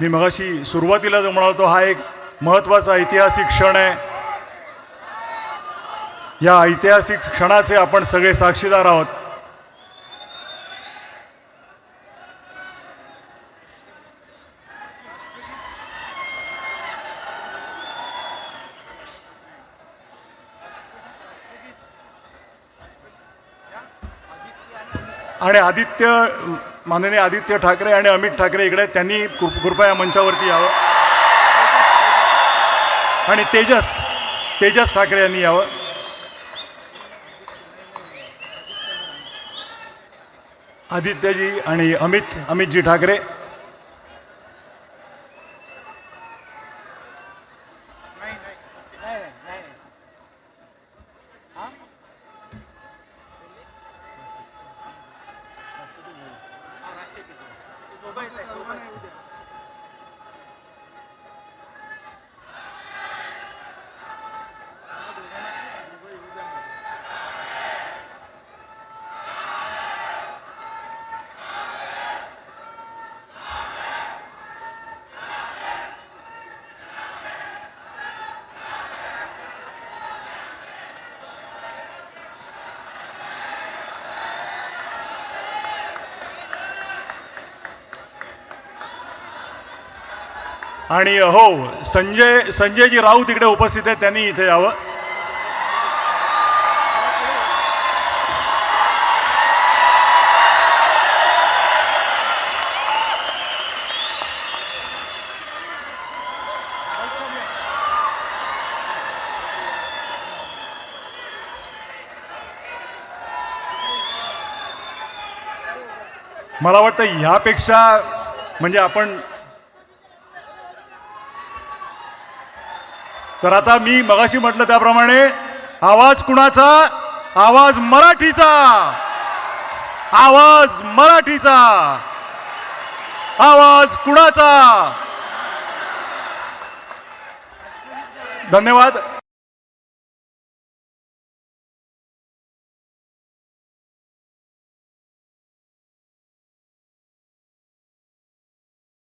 मी मगाशी सुरुवातीला जो म्हणालो हा एक महत्त्वाचा ऐतिहासिक क्षण आहे. या ऐतिहासिक क्षणाचे आपण सगळे साक्षीदार आहोत. आणि आदित्य माननीय आदित्य ठाकरे आणि अमित ठाकरे इकडे त्यांनी कृपया मंचावरती यावं. आणि तेजस तेजस ठाकरे यांनी यावं. आदित्यजी आणि अमित अमितजी ठाकरे Давайте, давайте. आणि हो संजय संजयजी राऊत इकडे उपस्थित आहेत त्यांनी इथे यावं. मला वाटतं ह्यापेक्षा म्हणजे आपण तर आता मी मगाशी म्हटलं त्याप्रमाणे आवाज कुणाचा? आवाज मराठीचा. आवाज मराठीचा. आवाज कुणाचा? धन्यवाद.